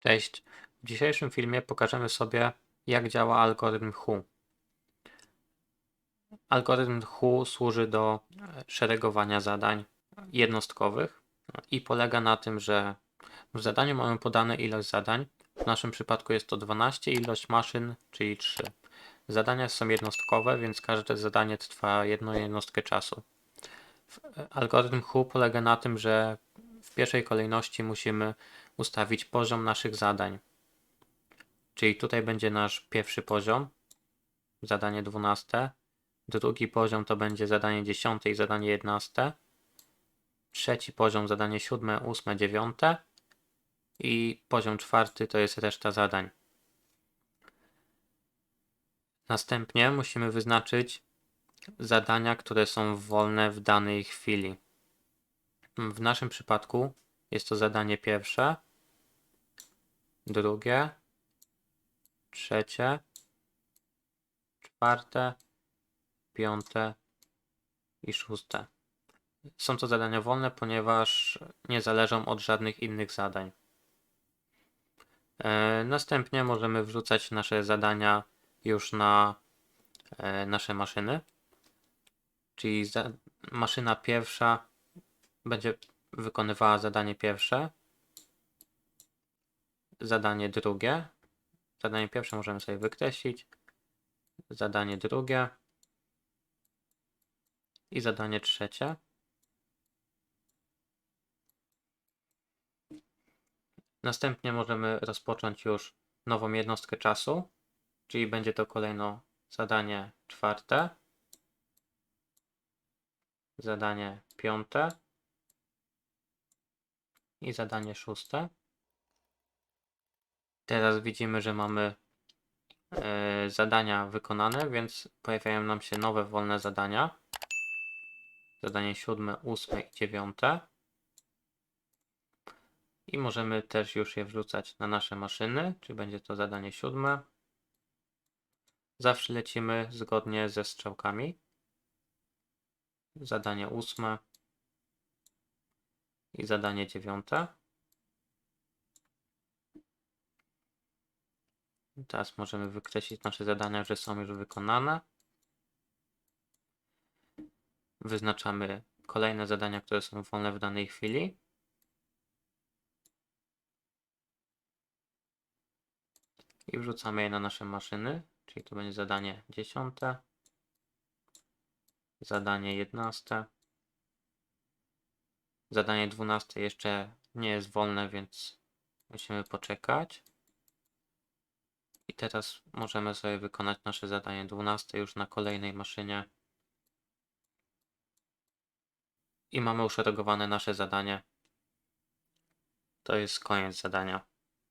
Cześć. W dzisiejszym filmie pokażemy sobie, jak działa algorytm Who. Algorytm Who służy do e, szeregowania zadań jednostkowych i polega na tym, że w zadaniu mamy podane ilość zadań. W naszym przypadku jest to 12, ilość maszyn, czyli 3. Zadania są jednostkowe, więc każde zadanie trwa jedną jednostkę czasu. E, Algorytm Who polega na tym, że w pierwszej kolejności musimy ustawić poziom naszych zadań. Czyli tutaj będzie nasz pierwszy poziom, zadanie 12. Drugi poziom to będzie zadanie 10 i zadanie 11. Trzeci poziom zadanie 7, 8, 9. I poziom czwarty to jest reszta zadań. Następnie musimy wyznaczyć zadania, które są wolne w danej chwili. W naszym przypadku jest to zadanie pierwsze, drugie, trzecie, czwarte, piąte i szóste. Są to zadania wolne, ponieważ nie zależą od żadnych innych zadań. E, Następnie możemy wrzucać nasze zadania już na e, nasze maszyny. Czyli maszyna pierwsza będzie wykonywała zadanie pierwsze, zadanie drugie. Zadanie pierwsze możemy sobie wykreślić, zadanie drugie i zadanie trzecie. Następnie możemy rozpocząć już nową jednostkę czasu, czyli będzie to kolejno zadanie czwarte, zadanie piąte i zadanie szóste. Teraz widzimy, że mamy e, zadania wykonane, więc pojawiają nam się nowe wolne zadania. Zadanie siódme, ósme i dziewiąte. I możemy też już je wrzucać na nasze maszyny, czy będzie to zadanie siódme. Zawsze lecimy zgodnie ze strzałkami. Zadanie ósme i zadanie dziewiąte. Teraz możemy wykreślić nasze zadania, że są już wykonane. Wyznaczamy kolejne zadania, które są wolne w danej chwili. I wrzucamy je na nasze maszyny, czyli to będzie zadanie dziesiąte, zadanie jedenaste, zadanie dwunaste jeszcze nie jest wolne, więc musimy poczekać. I teraz możemy sobie wykonać nasze zadanie 12 już na kolejnej maszynie. I mamy uszeregowane nasze zadanie. To jest koniec zadania.